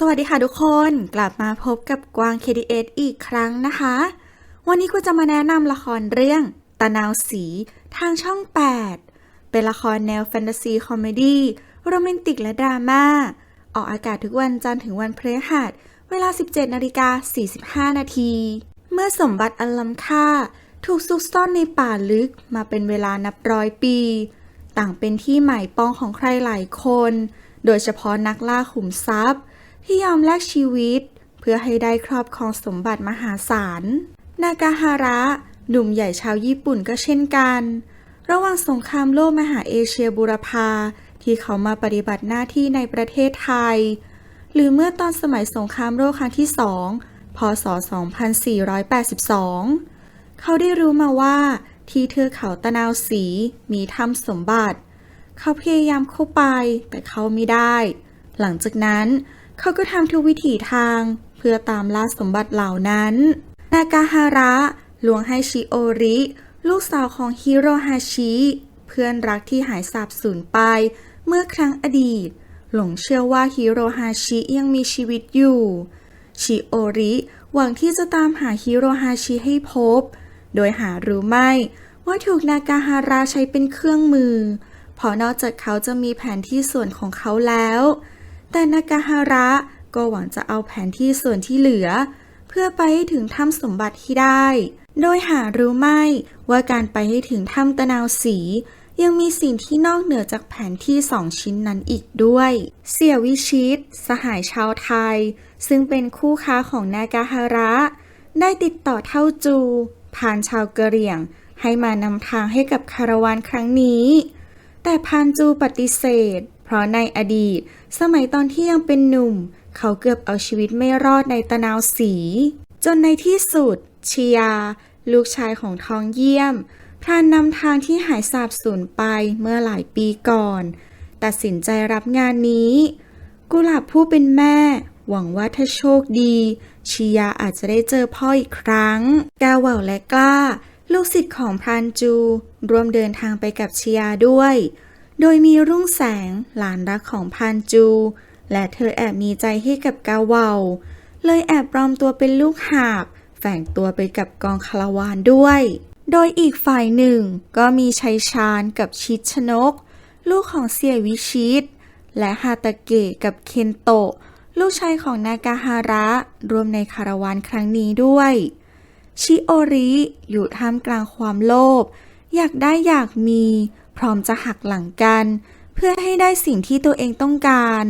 สวัสดีค่ะทุกคนกลับมาพบกับกวาง KDS อีกครั้งนะคะ วันนี้กูจะมาแนะนำละครเรื่องตะนาวสีทางช่อง 8 เป็นละครแนวแฟนตาซีคอมเมดี้โรแมนติกและดราม่า ออกอากาศทุกวันจันทร์ถึงวันพฤหัส เวลา 17นาฬิกา45 นาที เมื่อสมบัติอันล้ำค่า ถูกซุกซ่อนในป่าลึกมาเป็นเวลานับร้อยปี ต่างเป็นที่หมายปองของใครหลายคน โดยเฉพาะนักล่าขุมทรัพย์ ที่ยอมแลกชีวิต เพื่อให้ได้ครอบครองสมบัติมหาศาล นากาฮาระหนุ่มใหญ่ชาวญี่ปุ่นก็เช่นกัน ระหว่างสงครามโลกมหาเอเชียบูรพาที่เขามาปฏิบัติหน้าที่ในประเทศไทย หรือเมื่อตอนสมัยสงครามโลกครั้งที่สองพศ 2482 เขาได้รู้มาว่าที่เทือกเขาตะนาวสีมีถ้ำสมบัติ เขาพยายามเข้าไปแต่เขาไม่ได้ หลังจากนั้น เขาก็ทำทุกวิถีทาง เพื่อตามล่าสมบัติเหล่านั้น นากาฮาระลวงให้ชิโอริ ลูกสาวของฮิโรฮาชิ เพื่อนรักที่หายสาบสูญไป เมื่อครั้งอดีต หลงเชื่อว่าฮิโรฮาชิยังมีชีวิตอยู่ ชิโอริหวังที่จะตามหาฮิโรฮาชิให้พบ โดยหารู้ไม่ว่าถูกนากาฮาระใช้เป็นเครื่องมือ เพราะนอกจากเขาจะมีแผนที่ส่วนของเขาแล้ว แต่นากาฮาระก็หวังจะเอาแผนที่ส่วนที่เหลือ เพื่อไปให้ถึงถ้ำสมบัติที่ได้ โดยหารู้ไม่ว่าการไปให้ถึงถ้ำตะนาวสี ยังมีสิ่งที่นอกเหนือจากแผนที่สองชิ้นนั้นอีกด้วย เสี่ยวิชิต สหายชาวไทย ซึ่งเป็นคู่ค้าของนากาฮาระ ได้ติดต่อเท่าจูผ่านชาวกะเหรี่ยง ให้มานำทางให้กับคาราวานครั้งนี้ แต่พานจูปฏิเสธ เพราะในอดีต สมัยตอนที่ยังเป็นหนุ่ม เขาเกือบเอาชีวิตไม่รอดในตะนาวสี จนในที่สุดเชียาลูกชายของทองเยี่ยมพรานนำทางที่หายสาบสูญไปเมื่อหลายปีก่อน ตัดสินใจรับงานนี้ กุหลาบผู้เป็นแม่ หวังว่าถ้าโชคดี ชียาอาจจะได้เจอพ่ออีกครั้ง กาเหว่าและกล้า ลูกศิษย์ของพรานจู ร่วมเดินทางไปกับชียาด้วย โดยมีรุ่งแสงหลานรักของพานจู และเธอแอบมีใจให้กับกาเว่าเลยแอบปลอมตัวเป็นลูกหาบ แฝงตัวไปกับกองคาราวานด้วย โดยอีกฝ่ายหนึ่งก็มีชัยชาญกับชิดชนก ลูกของเสี่ยวิชิต และฮาตาเกะกับเคนโตะ ลูกชายของนากาฮาระรวมในคาราวานครั้งนี้ด้วย ชิโอริอยู่ท่ามกลางความโลภอยากได้อยากมี พร้อมจะหักหลังกัน เพื่อให้ได้สิ่งที่ตัวเองต้องการ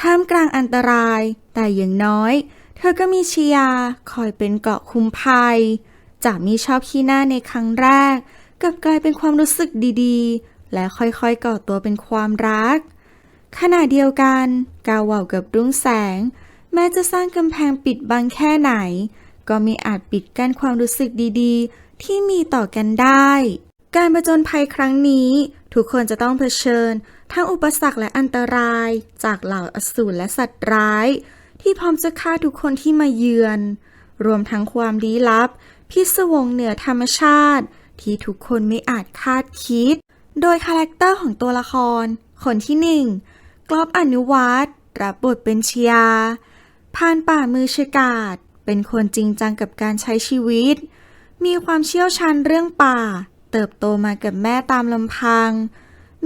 ท่ามกลางอันตราย แต่อย่างน้อย เธอก็มีชียาคอยเป็นเกาะคุ้มภัย จากมีชอบขี้หน้าในครั้งแรกกลับกลายเป็นความรู้สึกดีๆ และค่อยๆก่อตัวเป็นความรัก ขณะเดียวกันกาวเหว่ากับรุ่งแสง แม้จะสร้างกำแพงปิดบังแค่ไหน ก็มีอาจปิดกั้นความรู้สึกดีๆ ที่มีต่อกันได้ การประจนภัยครั้งนี้ ทุกคนจะต้องเผชิญ ทั้งอุปสรรคและอันตราย จากเหล่าอสูรและสัตว์ร้าย ที่พร้อมจะฆ่าทุกคนที่มาเยือน รวมทั้งความลี้ลับ พิศวงเหนือธรรมชาติ ที่ทุกคนไม่อาจคาดคิด โดยคาแรคเตอร์ของตัวละคร คนที่หนึ่งกลอบอนุวัตรรับบทเป็นเชียาพรานป่ามือฉกาจเป็นคนจริงจังกับการใช้ชีวิต มีความเชี่ยวชาญเรื่องป่า เติบโตมากับแม่ตามลำพัง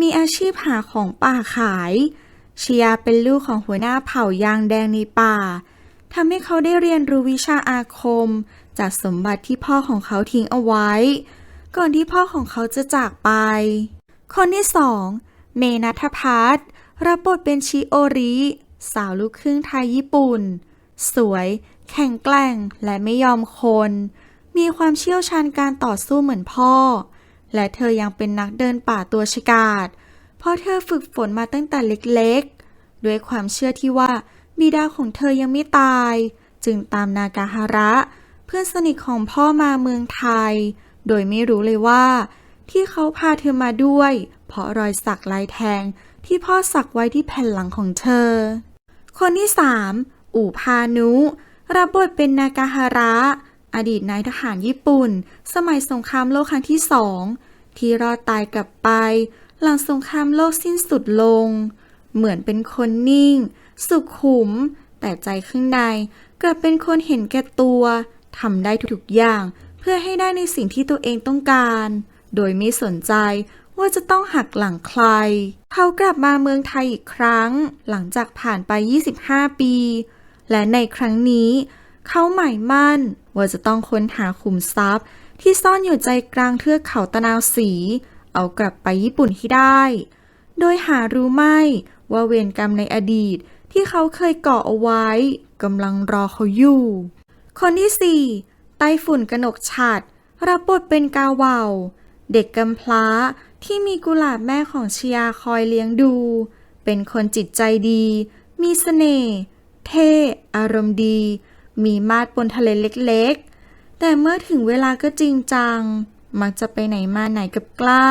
มีอาชีพหาของป่าขายเชียเป็นลูกของหัวหน้าเผ่ายางแดงในป่าทำให้เขาได้เรียนรู้วิชาอาคม จากสมบัติที่พ่อของเขาทิ้งเอาไว้ ก่อนที่พ่อของเขาจะจากไป คนที่สองเมนัทพัฒรับบทเป็นชิโอริ สาวลูกครึ่งไทยญี่ปุ่น สวย แข็งแกร่งและไม่ยอมคน มีความเชี่ยวชาญการต่อสู้เหมือนพ่อ และเธอยังเป็นนักเดินป่าตัวฉกาจเพราะเธอฝึกฝนมาตั้งแต่เล็กๆ ด้วยความเชื่อที่ว่าบิดาของเธอยังไม่ตาย จึงตามนากาฮาระ เพื่อนสนิทของพ่อมาเมืองไทย โดยไม่รู้เลยว่า ที่เขาพาเธอมาด้วย เพราะรอยสักลายแทงที่พ่อสักไว้ที่แผ่นหลังของเธอ คนที่สามอู่พานุ รับบทเป็นนากาฮาระ อดีตนายทหารญี่ปุ่น สมัยสงครามโลกครั้งที่สองที่รอดตายกลับไป หลังสงครามโลกสิ้นสุดลง เหมือนเป็นคนนิ่ง สุขุม แต่ใจข้างในกลับเป็นคนเห็นแก่ตัวทำได้ทุกอย่างเพื่อให้ได้ในสิ่งที่ตัวเองต้องการ โดยไม่สนใจว่าจะต้องหักหลังใคร เขากลับมาเมืองไทยอีกครั้ง หลังจากผ่านไป 25 ปี และในครั้งนี้ เขาหมายมั่นว่าจะต้องค้นหาขุมทรัพย์ ที่ซ่อนอยู่ใจกลางเทือกเขาตะนาวสี เอากลับไปญี่ปุ่นให้ได้ โดยหารู้ไม่ว่าเวรกรรมในอดีตที่เขาเคยก่อเอาไว้กำลังรอเขาอยู่ คนที่สี่ไต้ฝุ่นกนกฉัดรับบทเป็นกาวาวเด็กกำพร้าที่มีกุหลาบแม่ของชยาคอยเลี้ยงดู เป็นคนจิตใจดี มีเสน่ห์ เท่ อารมณ์ดี มีมาดบนทะเลเล็กๆ แต่เมื่อถึงเวลาก็จริงจัง มักจะไปไหนมาไหนกับกล้า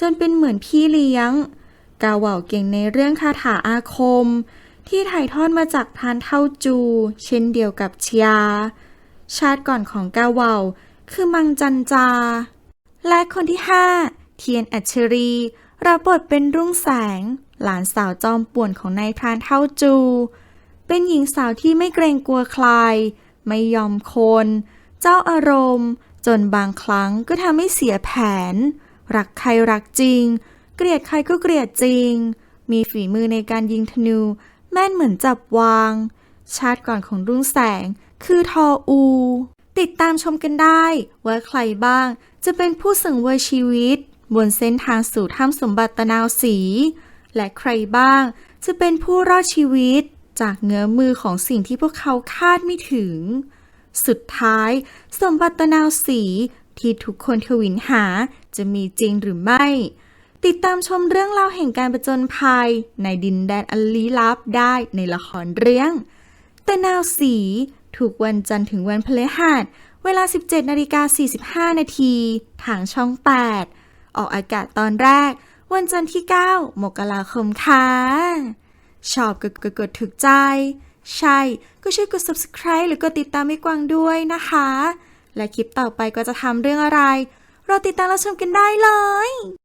จนเป็นเหมือนพี่เลี้ยง กาเหว่าเก่งในเรื่องคาถาอาคม ที่ถ่ายทอดมาจากพรานเท่าจู เช่นเดียวกับเชียชาติก่อนของกาเหว่าคือมังจันจา และคนที่5เทียนอัชรีรับบทเป็นรุ่งแสง หลานสาวจอมป่วนของนายพรานเท่าจู เป็นหญิงสาวที่ไม่เกรงกลัวใคร ไม่ยอมคน เจ้าอารมณ์ จนบางครั้งก็ทำให้เสียแผน รักใครรักจริง เกลียดใครก็เกลียดจริง มีฝีมือในการยิงธนู แม่นเหมือนจับวาง ชาติก่อนของรุ่งแสงคือทออู ติดตามชมกันได้ว่าใครบ้างจะเป็นผู้สังเวยชีวิต บนเส้นทางสู่ถ้ำสมบัติตนาวสี และใครบ้างจะเป็นผู้รอดชีวิต จากเงื้อมือของสิ่งที่พวกเขาคาดไม่ถึง สุดท้าย สมบัตินาวสีที่ทุกคนทวินหาจะมีจริงหรือไม่ ติดตามชมเรื่องราวแห่งการประจนภัย ในดินแดนอันลี้ลับได้ในละครเรื่องต่นาวสีถูกวันจันทร์ถึงวันพฤหัสเวลา 17นาฬิกา45 นาทีทางช่อง 8 ออกอากาศตอนแรก วันจันทร์ที่ 9 มกราคมค่ะ ชอบก็กดกดถูกใจ ใช่ก็ช่วยกด subscribe หรือกดติดตามให้กวางด้วยนะคะ และคลิปต่อไปก็จะทำเรื่องอะไร เราติดตามรับชมกันได้เลย